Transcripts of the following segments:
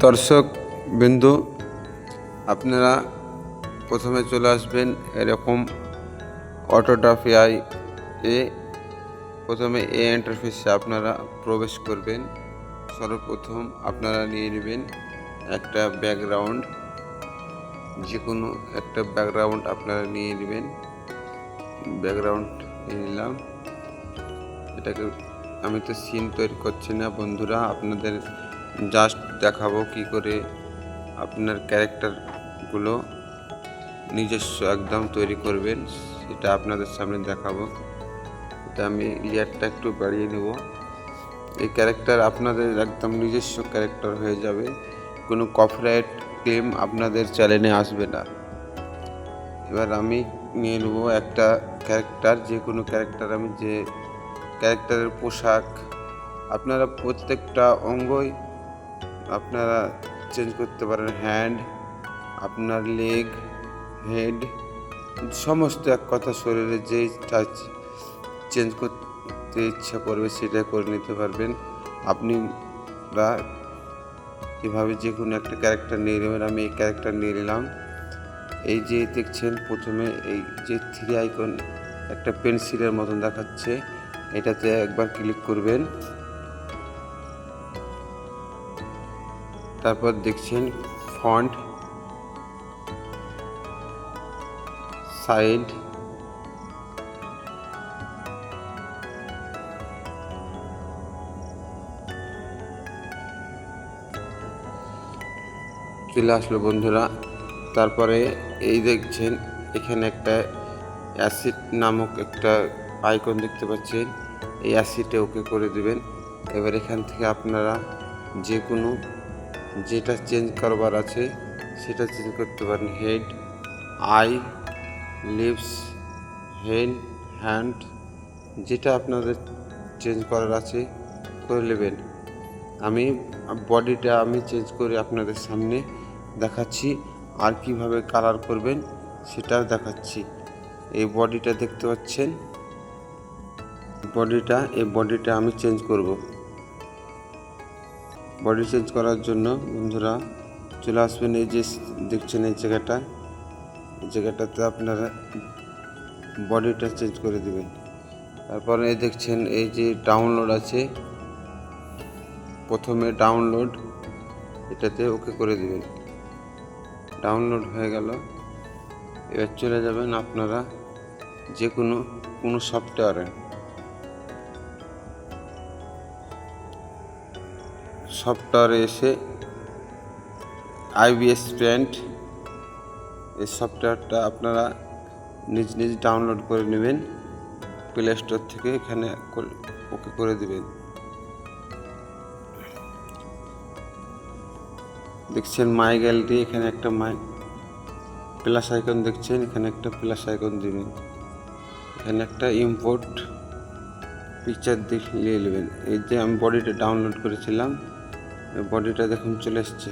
দর্শক বিন্দু, আপনারা প্রথমে চলে আসবেন এরকম অটোডাফি আই এ প্রথমে এ ইন্টারফেসে আপনারা প্রবেশ করবেন। সর্বপ্রথম আপনারা নিয়ে নেবেন একটা ব্যাকগ্রাউন্ড যে কোনো একটা ব্যাকগ্রাউন্ড আপনারা নিয়ে নেবেন। ব্যাকগ্রাউন্ড নিয়ে নিলাম। এটাকে, আমি তো সিন তৈরি করছি না বন্ধুরা, আপনাদের জাস্ট দেখাবো কি করে আপনার ক্যারেক্টারগুলো নিজস্ব একদম তৈরি করবেন, সেটা আপনাদের সামনে দেখাবো। এটা আমি লেয়ারটা একটু বাড়িয়ে নেব। এই ক্যারেক্টার আপনাদের একদম নিজস্ব ক্যারেক্টার হয়ে যাবে। কোনো কপিরাইট ক্লেম আপনাদের চ্যানেলে আসবে না। এবার আমি নিয়ে নেব একটা ক্যারেক্টার যে কোনো ক্যারেক্টার আমি যে ক্যারেক্টারের পোশাক, আপনারা প্রত্যেকটা অঙ্গই আপনারা চেঞ্জ করতে পারেন হ্যান্ড আপনার লেগ হেড সমস্ত এক কথা শরীরে যেই টাচ চেঞ্জ করতে ইচ্ছা করবে সেটা করে নিতে পারবেন। আপনি এভাবে যে কোনো একটা ক্যারেক্টার নিয়ে নেবেন, আমি এই ক্যারেক্টার নিয়ে নিলাম। এই যে দেখছেন, প্রথমে এই যে থ্রি আইকন একটা পেন্সিলের মতন দেখাচ্ছে। এটাতে একবার ক্লিক করবেন। তারপর দেখছেন ফন্ট সাইড, চলে আসলো বন্ধুরা। তারপরে এই দেখছেন, এখানে একটা অ্যাসিড নামক একটা আইকন দেখতে পাচ্ছেন। এই অ্যাসিডে ওকে করে দিবেন। এবার এখান থেকে আপনারা যে কোনো যেটা চেঞ্জ করবার আছে, সেটা চেঞ্জ করতে পারেন। হেড আই লিপস হেন হ্যান্ড যেটা আপনাদের চেঞ্জ করার আছে, করে নেবেন। আমি বডিটা আমি চেঞ্জ করে আপনাদের সামনে দেখাচ্ছি, আর কীভাবে কালার করবেন সেটাও দেখাচ্ছি। এই বডিটা দেখতে পাচ্ছেন? বডিটা, এই বডিটা আমি চেঞ্জ করব। বডি চেঞ্জ করার জন্য বন্ধুরা চলে আসবেন এই যে দেখছেন এই জায়গাটা। এই জায়গাটাতে আপনারা বডিটা চেঞ্জ করে দেবেন। তারপরে এই দেখছেন এই যে ডাউনলোড আছে। প্রথমে ডাউনলোড এটাতে ওকে করে দেবেন। ডাউনলোড হয়ে গেল। এবার চলে যাবেন আপনারা যে কোনো কোনো সফটওয়্যারে সফটওয়্যারে এসে আইবিএস প্যান্ট এই সফটওয়্যারটা আপনারা নিজ নিজ ডাউনলোড করে নেবেন প্লে স্টোর থেকে এখানে ওকে করে দেবেন। দেখছেন মাই গ্যালারি এখানে একটা মাই প্লাস আইকন দেখছেন, এখানে একটা প্লাস আইকন দিবেন। এখানে একটা ইম্পোর্ট পিকচার নিয়ে নেবেন। এই যে আমি বডিটা ডাউনলোড করেছিলাম বডিটা দেখুন, চলে এসছে।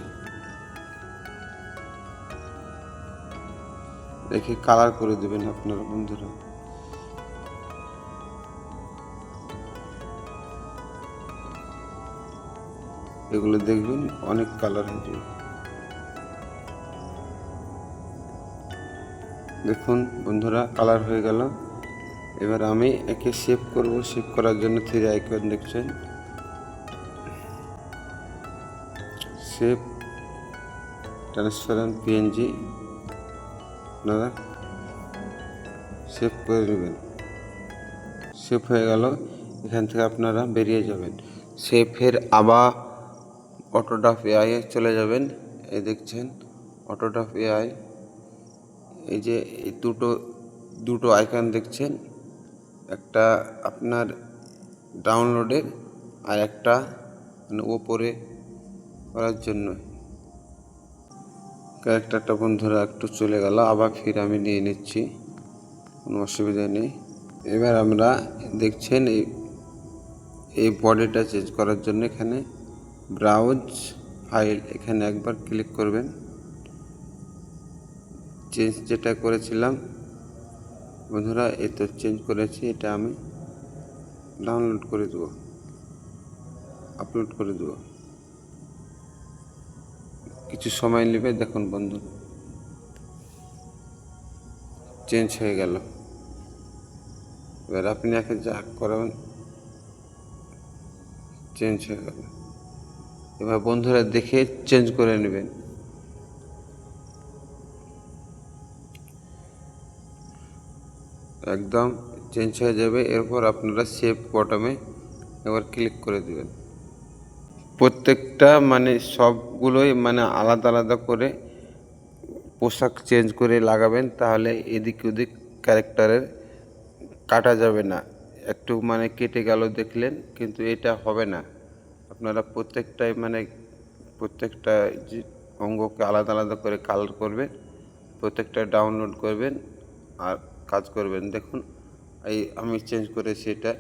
দেখে কালার করে দেবেন আপনারা, বন্ধুরা। এগুলো দেখবেন অনেক কালার হয়ে যাবে। দেখুন, বন্ধুরা কালার হয়ে গেল। এবার আমি একে সেভ করব। সেভ করার জন্য থ্রি আইকন দেখছেন। সেভ ট্রান্সফারেন্ট পিএনজি আপনারা সেভ করে নেবেন। সেভ হয়ে গেল, এখান থেকে আপনারা বেরিয়ে যাবেন। সেভের আবার অটোডাফ এআই চলে যাবেন। এই দেখছেন অটোডাফ এআই এই যে এই দুটো দুটো আইকন দেখছেন, একটা আপনার ডাউনলোডের আর একটা মানে ওপরে করার জন্য। ক্যারেক্টারটা বন্ধুরা একটু চলে গেল, আবার ফির আমি নিয়ে নিচ্ছি। কোনো অসুবিধা নেই। এবার আমরা দেখছেন এই এই বডিটা চেঞ্জ করার জন্য এখানে ব্রাউজ ফাইল এখানে একবার ক্লিক করবেন। চেঞ্জ যেটা করেছিলাম, বন্ধুরা এ তো চেঞ্জ করেছি, এটা আমি ডাউনলোড করে দেবো আপলোড করে দেবো। কিছু সময় নেবে, দেখুন বন্ধু। চেঞ্জ হয়ে গেল। এবার আপনি একে যা করাবেন চেঞ্জ হয়ে গেল। এবার বন্ধুরা দেখে চেঞ্জ করে নেবেন। একদম চেঞ্জ হয়ে যাবে, এরপর আপনারা সেভ বটমে এবার ক্লিক করে দেবেন। প্রত্যেকটা মানে সবগুলোই মানে আলাদা আলাদা করে পোশাক চেঞ্জ করে লাগাবেন, তাহলে এদিক ওদিক ক্যারেক্টারের কাটা যাবে না। একটু মানে কেটে গেল দেখলেন, কিন্তু এটা হবে না। আপনারা প্রত্যেকটাই মানে প্রত্যেকটা যে অঙ্গকে আলাদা আলাদা করে কালার করবেন, প্রত্যেকটা ডাউনলোড করবেন আর কাজ করবেন। দেখুন, এই আমি চেঞ্জ করেছি এটা।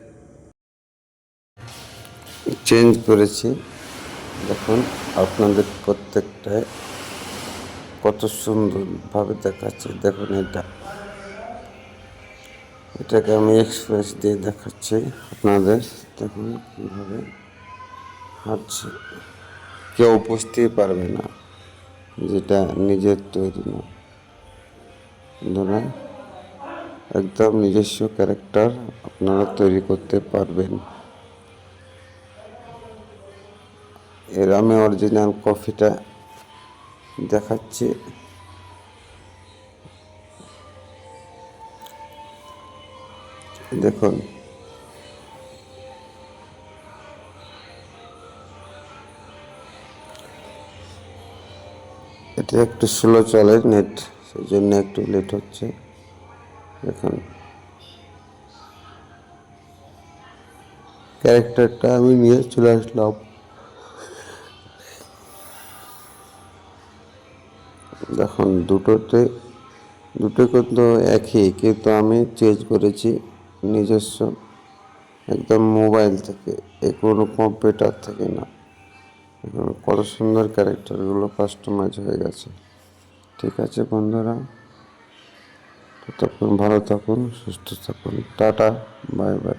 চেঞ্জ করেছি। দেখুন, আপনাদের প্রত্যেকটায় কত সুন্দরভাবে দেখাচ্ছে। দেখুন এটা। এটাকে আমি এক্সপ্রেস দিয়ে দেখাচ্ছি আপনাদের। দেখুন কীভাবে হাঁটছে। কেউ বুঝতেই পারবে না যেটা নিজের তৈরি না। বন্ধুরা একদম নিজস্ব ক্যারেক্টার আপনারা তৈরি করতে পারবেন। এর আমি অরিজিনাল কফিটা দেখাচ্ছি। দেখুন। এটা একটু স্লো চলে নেট, সেই জন্য একটু লেট হচ্ছে। দেখুন। ক্যারেক্টারটা আমি নিয়ে চলে আসলাম। দেখুন দুটোতে, দুটো কিন্তু একই, কিন্তু আমি চেঞ্জ করেছি নিজস্ব, একদম মোবাইল থেকে, এ কোনো কম্পিউটার থেকে না। এখন কত সুন্দর ক্যারেক্টারগুলো কাস্টমাইজ হয়ে গেছে। ঠিক আছে বন্ধুরা, ততক্ষণ ভালো থাকুন, সুস্থ থাকুন, টাটা বাই বাই